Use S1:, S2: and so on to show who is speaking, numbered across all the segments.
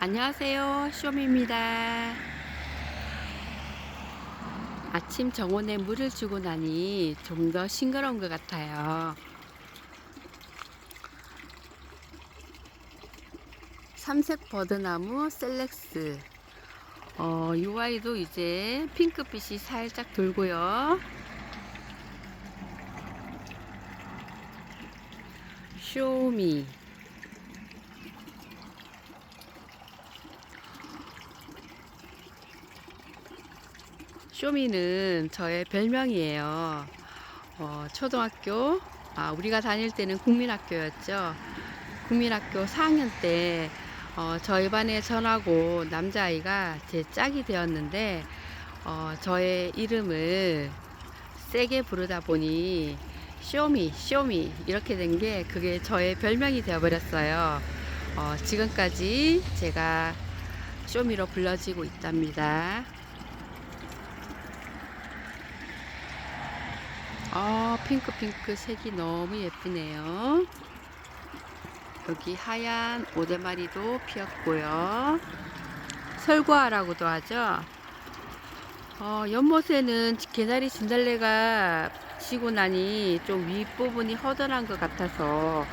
S1: 안녕하세요. 쇼미입니다. 아침 정원에 물을 주고 나니 좀 더 싱그러운 것 같아요. 삼색 버드나무 셀렉스. 어, UI도 이제 핑크빛이 살짝 돌고요. 쇼미. 쇼미는 저의 별명이에요. 어, 초등학교, 아, 우리가 다닐 때는 국민학교였죠. 국민학교 4학년 때 어, 저희 반에 전하고 남자아이가 제 짝이 되었는데 어, 저의 이름을 세게 부르다 보니 쇼미, 쇼미 이렇게 된 게 그게 저의 별명이 되어버렸어요. 어, 지금까지 제가 쇼미로 불러지고 있답니다. 아, 핑크 핑크 색이 너무 예쁘네요. 여기 하얀 오대마리도 피었고요. 설과라고도 하죠. 어, 연못에는 개나리 진달래가 지고 나니 좀 윗부분이 허전한 것 같아서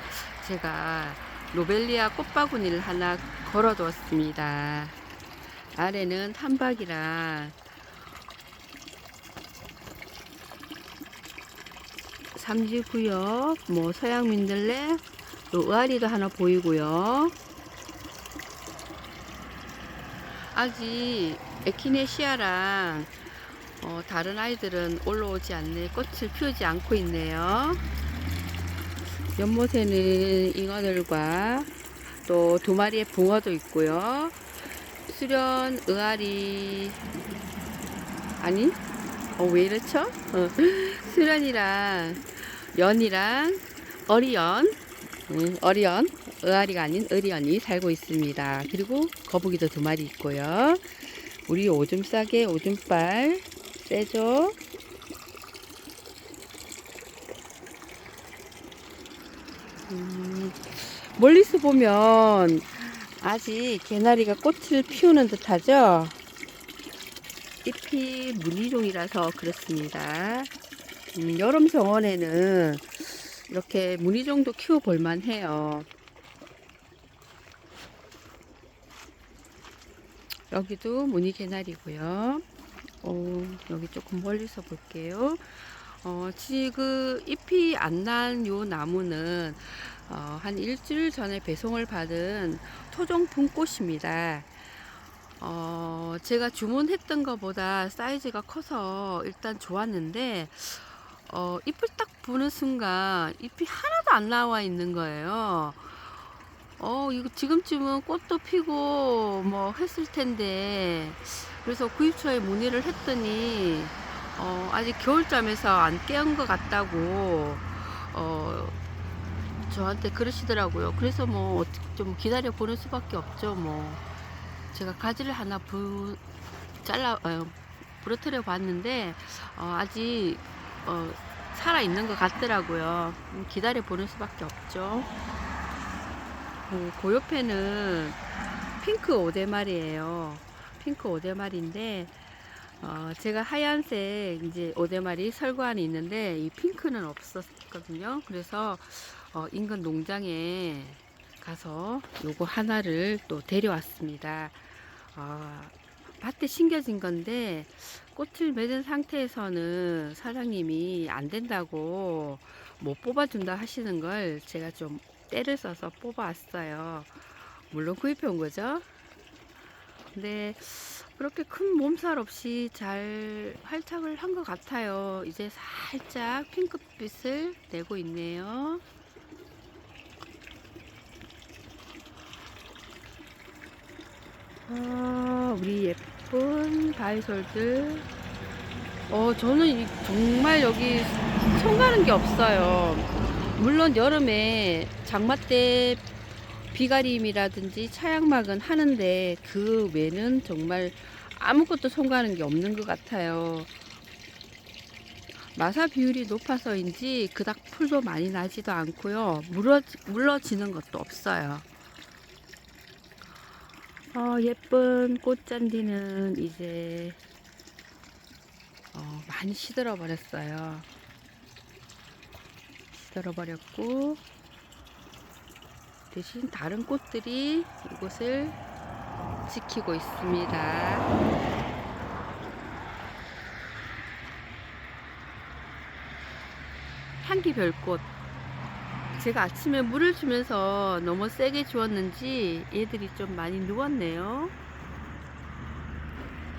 S1: 제가 로벨리아 꽃바구니를 하나 걸어 두었습니다. 아래는 한박이랑 삼지구역, 뭐 서양 민들레, 또 의아리도 하나 보이고요. 아직 에키네시아랑 어, 다른 아이들은 올라오지 않네. 꽃을 피우지 않고 있네요. 연못에는 잉어들과 또 두 마리의 붕어도 있고요. 수련 의아리 아니 어, 왜 이렇죠? 어, 수련이랑 연이랑 어리연 음, 어리연 의아리가 아닌 어리연이 살고 있습니다. 그리고 거북이도 두 마리 있고요. 우리 오줌 싸개 오줌빨 세죠? 음, 멀리서 보면 아직 개나리가 꽃을 피우는 듯하죠? 잎이 무늬종이라서 그렇습니다. 음, 여름 정원에는 이렇게 무늬종도 키워볼 만 해요. 여기도 무늬 개나리고요. 어, 여기 조금 멀리서 볼게요. 어, 지금 잎이 안 난 요 나무는 어, 한 일주일 전에 배송을 받은 토종 분꽃입니다. 어, 제가 주문했던 것보다 사이즈가 커서 일단 좋았는데, 어, 잎을 딱 보는 순간 잎이 하나도 안 나와 있는 거예요. 어, 이거 지금쯤은 꽃도 피고 뭐 했을 텐데, 그래서 구입처에 문의를 했더니, 어, 아직 겨울잠에서 안 깨운 것 같다고, 어, 저한테 그러시더라고요. 그래서 뭐, 좀 기다려 보는 수밖에 없죠, 뭐. 제가 가지를 하나 부, 잘라, 어, 부러뜨려 봤는데, 어, 아직, 어, 살아 있는 것 같더라고요. 음, 기다려 보는 수밖에 없죠. 어, 그 옆에는 핑크 오대말이에요. 핑크 오대말인데, 어, 제가 하얀색 이제 오대말이 설관이 있는데, 이 핑크는 없었거든요. 그래서, 어, 인근 농장에 가서 요거 하나를 또 데려왔습니다. 어, 밭에 심겨진 건데 꽃을 맺은 상태에서는 사장님이 안 된다고 못 뽑아준다 하시는 걸 제가 좀 때를 써서 뽑아왔어요. 물론 구입해 온 거죠. 근데 그렇게 큰 몸살 없이 잘 활착을 한 것 같아요. 이제 살짝 핑크빛을 내고 있네요. 아, 우리 예쁜 바이솔들. 어, 저는 이- 정말 여기 손 가는 게 없어요. 물론 여름에 장마 때 비가림이라든지 차양막은 하는데 그 외는 정말 아무것도 손 가는 게 없는 것 같아요. 마사 비율이 높아서인지 그닥 풀도 많이 나지도 않고요. 물어, 물러지는 것도 없어요. 어, 예쁜 꽃잔디는 이제 어, 많이 시들어 버렸어요. 시들어 버렸고 대신 다른 꽃들이 이곳을 지키고 있습니다. 향기별꽃. 제가 아침에 물을 주면서 너무 세게 주었는지 얘들이 좀 많이 누웠네요.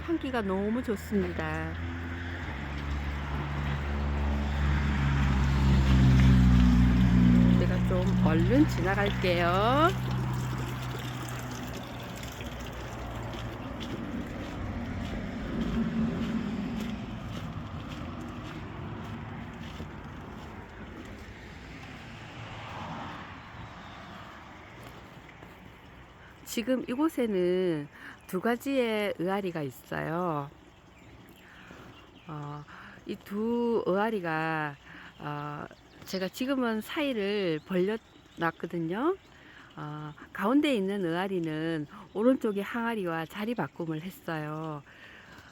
S1: 향기가 너무 좋습니다. 제가 좀 얼른 지나갈게요. 지금 이곳에는 두 가지의 의아리가 있어요. 어, 이 두 의아리가 어, 제가 지금은 사이를 벌려놨거든요. 어, 가운데 있는 의아리는 오른쪽에 항아리와 자리 바꿈을 했어요.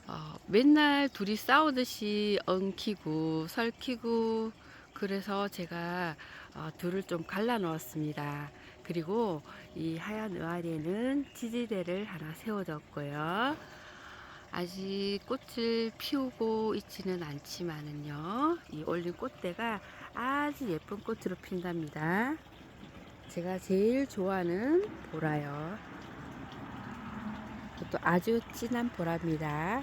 S1: 어, 맨날 둘이 싸우듯이 엉키고 설키고 그래서 제가 어, 둘을 좀 갈라 놓았습니다. 그리고 이 하얀 의아리에는 지지대를 하나 세워뒀고요. 아직 꽃을 피우고 있지는 않지만은요, 이 올린 꽃대가 아주 예쁜 꽃으로 핀답니다. 제가 제일 좋아하는 보라요. 이것도 아주 진한 보라입니다.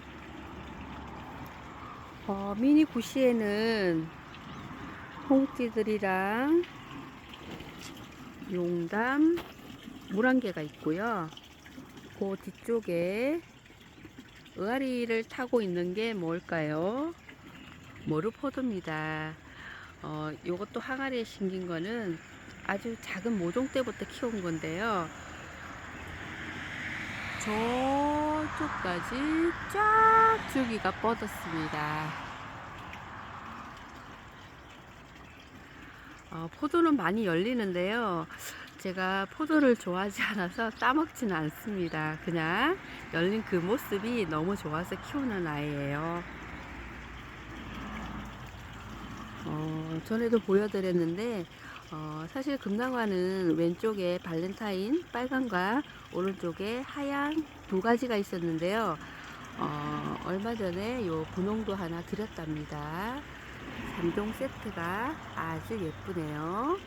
S1: 어, 미니 구시에는 홍띠들이랑 용담, 물안개가 있고요. 그 뒤쪽에 의아리를 타고 있는 게 뭘까요? 모르포도입니다. 어, 요것도 항아리에 심긴 거는 아주 작은 모종 때부터 키운 건데요. 저쪽까지 쫙 줄기가 뻗었습니다. 어, 포도는 많이 열리는데요. 제가 포도를 좋아하지 않아서 따먹지는 않습니다. 그냥 열린 그 모습이 너무 좋아서 키우는 아이예요. 어, 전에도 보여드렸는데 어, 사실 금강화는 왼쪽에 발렌타인 빨간과 오른쪽에 하얀 두 가지가 있었는데요. 어, 얼마 전에 요 분홍도 하나 드렸답니다. 3종 세트가 아주 예쁘네요.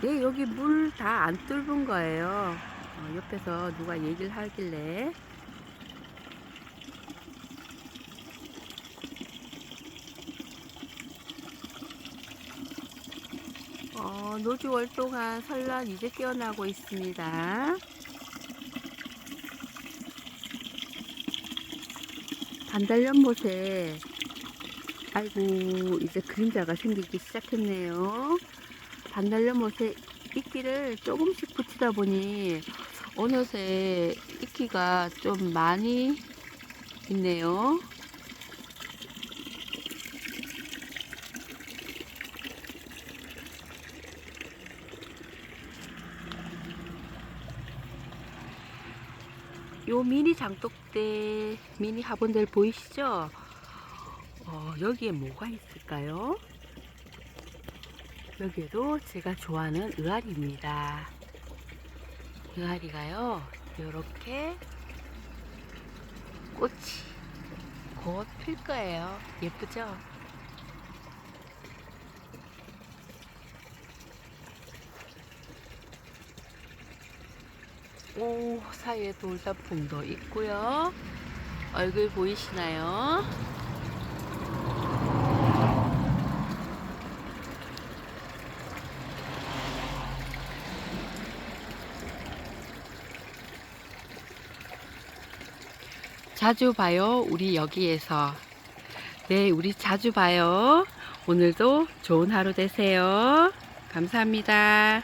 S1: 네, 여기 물 다 안 뚫은 거예요. 어, 옆에서 누가 얘기를 하길래. 어, 노지 월동한 설날 이제 깨어나고 있습니다. 반달 연못에 아이고 이제 그림자가 생기기 시작했네요. 반달 연못에 이끼를 조금씩 붙이다 보니 어느새 이끼가 좀 많이 있네요. 요 미니 장독대 미니 화분들 보이시죠? 어, 여기에 뭐가 있을까요? 여기에도 제가 좋아하는 의아리입니다. 의아리가요, 이렇게 꽃이 곧 필 거예요. 예쁘죠? 오, 사이에 돌단풍도 있고요. 얼굴 보이시나요? 자주 봐요. 우리 여기에서. 네, 우리 자주 봐요. 오늘도 좋은 하루 되세요. 감사합니다.